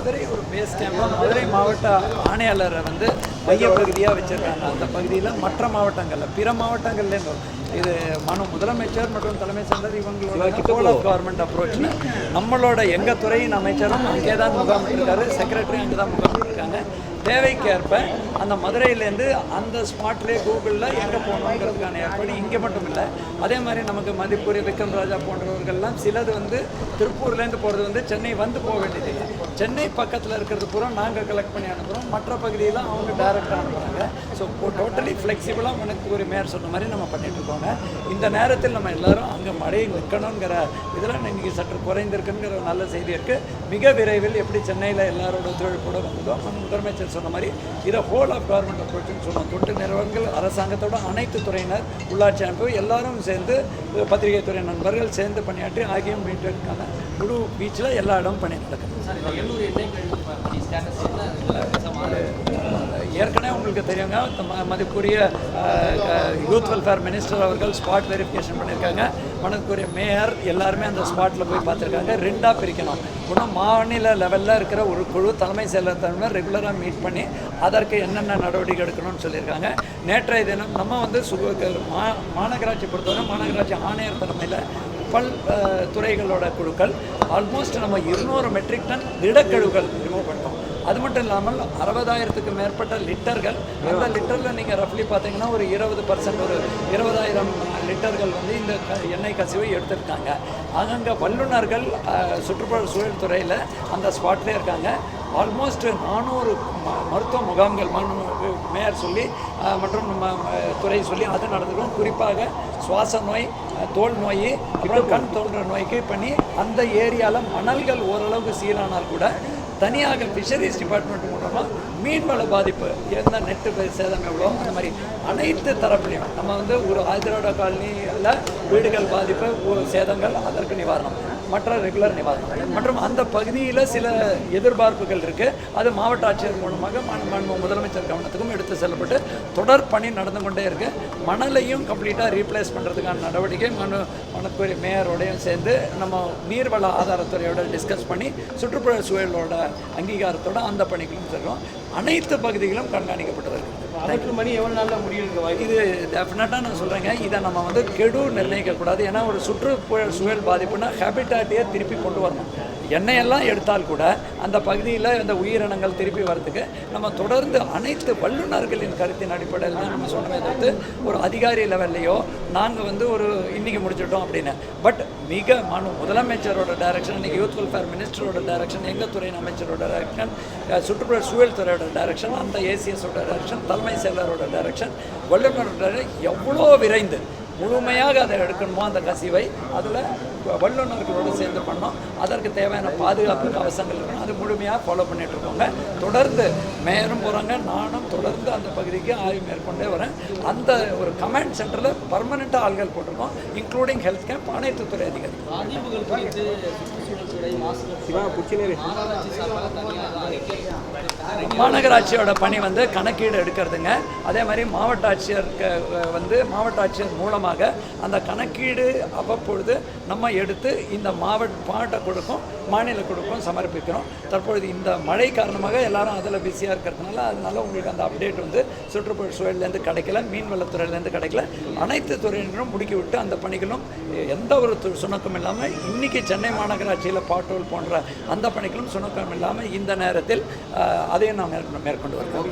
மதுரை ஒரு base camp Madurai மாவட்ட ஆணையாளரை வந்து மையப்பகுதியாக வச்சுருக்காங்க. அந்த பகுதியில் மற்ற மாவட்டங்களில் பிற மாவட்டங்கள்லேருந்து இது மனு முதலமைச்சர் மற்றும் தலைமை செயலர் இவங்களோட ஹோல் ஆஃப் கவர்மெண்ட் அப்ரோச்சில் நம்மளோட எங்கள் துறையின் அமைச்சரும் அங்கே தான் முகாமிட்டிருக்காரு செக்ரட்டரி அங்கே தான் முகாமிட்டிருக்காங்க தேவைக்கேற்ப அந்த மதுரையிலேருந்து அந்த ஸ்பாட்லேயே கூகுளில் எங்கே போகணுங்கிறதுக்கான ஏற்பாடு இங்கே மட்டும் இல்லை. அதே மாதிரி நமக்கு மதிப்புரிய விக்ரம் ராஜா போன்றவர்கள்லாம் சிலது வந்து திருப்பூர்லேருந்து போகிறது வந்து சென்னை வந்து போக வேண்டியதில்லை. சென்னை பக்கத்தில் இருக்கிறது பூரா நாங்கள் கலெக்ட் பண்ணி அனுப்புகிறோம் மற்ற பகுதியெல்லாம் அவங்க டைரெக்டாக அனுப்புகிறாங்க ஸோ டோட்டலி ஃப்ளெக்சிபிளாக உனக்கு ஒரு மேயர் சொன்ன மாதிரி நம்ம பண்ணிட்டுருக்கோங்க இந்த நேரத்தில் நம்ம எல்லாரும் அங்கே மழை நிற்கணுங்கிற இதெல்லாம் இன்னைக்கு சற்று குறைந்திருக்குங்கிற ஒரு நல்ல செய்தி இருக்குது மிக விரைவில் எப்படி சென்னையில் எல்லாரோட ஒத்துழைப்போட வந்ததோ நம்ம முதலமைச்சர் சொன்ன மாதிரி இதை ஹோல் ஆஃப் கவர்மெண்ட் அப்ரோச்சுன்னு சொன்னோம். தொட்டு நிறுவனங்கள் அரசாங்கத்தோட அனைத்து துறையினர் உள்ளாட்சி அமைப்பு எல்லாரும் சேர்ந்து பத்திரிகை துறை நண்பர்கள் சேர்ந்து பணியாற்றி ஆகியம் மீட்டருக்கான முழு பீச்சில் எல்லா இடமும் பணி நடக்குது ஏற்கனவே உங்களுக்கு தெரியுங்க ம- மதிப்புரிய யூத் வெல்ஃபேர் மினிஸ்டர் அவர்கள் ஸ்பாட் வெரிஃபிகேஷன் பண்ணியிருக்காங்க மனதுக்குரிய மேயர் எல்லாருமே அந்த ஸ்பாட்டில் போய் பார்த்துருக்காங்க. ரெண்டாக பிரிக்கணும். ஒன்று மாநில லெவலில் இருக்கிற ஒரு குழு தலைமை செயலர் தலைமை ரெகுலராக மீட் பண்ணி அதற்கு என்னென்ன நடவடிக்கை எடுக்கணும்னு சொல்லியிருக்காங்க. நேற்றைய தினம் நம்ம வந்து சு மா மாநகராட்சி பொறுத்தவரை மாநகராட்சி ஆணையர் தலைமையில் பல் துறைகளோட குழுக்கள் ஆல்மோஸ்ட் நம்ம இருநூறு மெட்ரிக் டன் திடக்கழிவுகள் ரிமூவ் பண்ணிட்டோம். அது மட்டும் இல்லாமல் அறுபதாயிரத்துக்கு மேற்பட்ட லிட்டர்கள் அந்த லிட்டரில் நீங்கள் ரஃப்லி பார்த்தீங்கன்னா ஒரு இருபது பர்சன்ட் ஒரு இருபதாயிரம் லிட்டர்கள் வந்து இந்த க- எண்ணெய் கசிவை எடுத்திருக்காங்க. அங்கங்கே வல்லுநர்கள் சுற்றுப்புற சூழல் துறையில் அந்த ஸ்பாட்லேயே இருக்காங்க. ஆல்மோஸ்ட் நானூறு ம- மருத்துவ முகாம்கள் மனு- மேயர் சொல்லி மற்றும் நம்ம துறை சொல்லி அது நடந்துடும் குறிப்பாக சுவாச நோய் தோல் நோய் அப்புறம் கண் தோன்ற நோய்க்கு பண்ணி அந்த ஏரியாவில் மணல்கள் ஓரளவுக்கு சீரானால் கூட தனியாக ஃபிஷரிஸ் டிபார்ட்மெண்ட் மூலமாக மீன்வள பாதிப்பு எந்த நெட்டு சேதம் எவ்வளோ அந்த மாதிரி அனைத்து தரப்புலையும். நம்ம வந்து ஒரு ஆதிரோட காலனியில் வீடுகள் பாதிப்பு சேதங்கள் அதற்கு நிவாரணம். மற்ற ரெகுலர் நிவாரணம் மற்றும் அந்த பகுதியில் சில எதிர்பார்ப்புகள் இருக்குது அது மாவட்ட ஆட்சியர் மூலமாக மண் மண் முதலமைச்சர் கவனத்துக்கும் எடுத்து செல்லப்பட்டு தொடர் பணி நடந்து கொண்டே இருக்கு. மணலையும் கம்ப்ளீட்டாக ரீப்ளேஸ் பண்ணுறதுக்கான நடவடிக்கை மனு மணக்குரிய மேயரோடையும் சேர்ந்து நம்ம நீர்வள ஆதாரத்துறையோட டிஸ்கஸ் பண்ணி சுற்றுப்புற சூழலோட அங்கீகாரத்தோட அந்த பணிகளும் செல்றோம். அனைத்து பகுதிகளும் கண்காணிக்கப்பட்டு வருகிறது அதற்கு மணி எவ்வளோ நாளில் வாய்ப்பு இது டெஃபினட்டாக நான் சொல்கிறேங்க இதை நம்ம வந்து கெடு நிர்ணயிக்கக்கூடாது. ஏன்னா ஒரு சுற்றுப்புற சூழல் பாதிப்புனா ஹேபிட்டாட்டியை திருப்பி கொண்டு வரணும். எண்ணெயெல்லாம் எடுத்தால் கூட அந்த பகுதியில் அந்த உயிரினங்கள் திருப்பி வரதுக்கு நம்ம தொடர்ந்து அனைத்து வல்லுநர்களின் கருத்தின் அடிப்படையில் தான் நம்ம சொன்னமே தவிர்த்து ஒரு அதிகாரி லெவல்லையோ நாங்கள் வந்து ஒரு இன்றைக்கி முடிச்சிட்டோம் அப்படின்னு. பட் மிக மனு முதலமைச்சரோட டைரக்ஷன் இன்றைக்கி யூத் வெல்ஃபேர் மினிஸ்டரோட டைரக்ஷன் எங்கள் துறையின் அமைச்சரோட டைரக்ஷன் சுற்றுப்புற சூழல் துறையோட டைரக்ஷன் அந்த ஏசிஎஸோட டைரக்ஷன் தலைமை செயலரோட டைரக்ஷன் வல்லுநரோட எவ்வளோ விரைந்து. முழுமையாக அதை எடுக்கணுமோ அந்த கசிவை அதில் வல்லுநர்களோடு சேர்ந்து பண்ணோம். அதற்கு தேவையான பாதுகாப்பு கவசங்கள் இருக்கணும். அது முழுமையாக ஃபாலோ பண்ணிட்டு இருக்கோங்க. தொடர்ந்து மேயரும் போகிறாங்க நானும் தொடர்ந்து அந்த பகுதிக்கு ஆய்வு மேற்கொண்டே வரேன். அந்த ஒரு கமாண்ட் சென்டரில் பர்மனெண்ட்டாக ஆள்கள் போட்டிருக்கோம் இன்க்ளூடிங் ஹெல்த் கேம்ப் அனைத்து துறை அதிகாரிகள். மாநகராட்சியோட பணி வந்து கணக்கீடு எடுக்கிறதுங்க. அதே மாதிரி மாவட்ட ஆட்சியருக்கு வந்து மாவட்ட ஆட்சியர் மூலமாக அந்த கணக்கீடு அவ்வப்பொழுது நம்ம எடுத்து இந்த மாவட்ட மாவட்ட குழுக்கும் மாநில குழுக்கும் சமர்ப்பிக்கிறோம். தற்பொழுது இந்த மழை காரணமாக எல்லாரும் அதில் பிஸியாக இருக்கிறதுனால அதனால உங்களுக்கு அந்த அப்டேட் வந்து சுற்றுப்புற சூழல்லேருந்து கிடைக்கல மீன்வளத்துறையிலேருந்து கிடைக்கல. அனைத்து துறையினரும் முடுக்கிவிட்டு அந்த பணிகளும் எந்த ஒரு சுணக்கம் இல்லாமல் இன்றைக்கி சென்னை மாநகராட்சியில் பாட்டோல் போன்ற அந்த பணிகளும் சுணக்கம் இல்லாமல் இந்த நேரத்தில் அதே வேலையை நாம் மேற்கொண்டு வருகிறோம்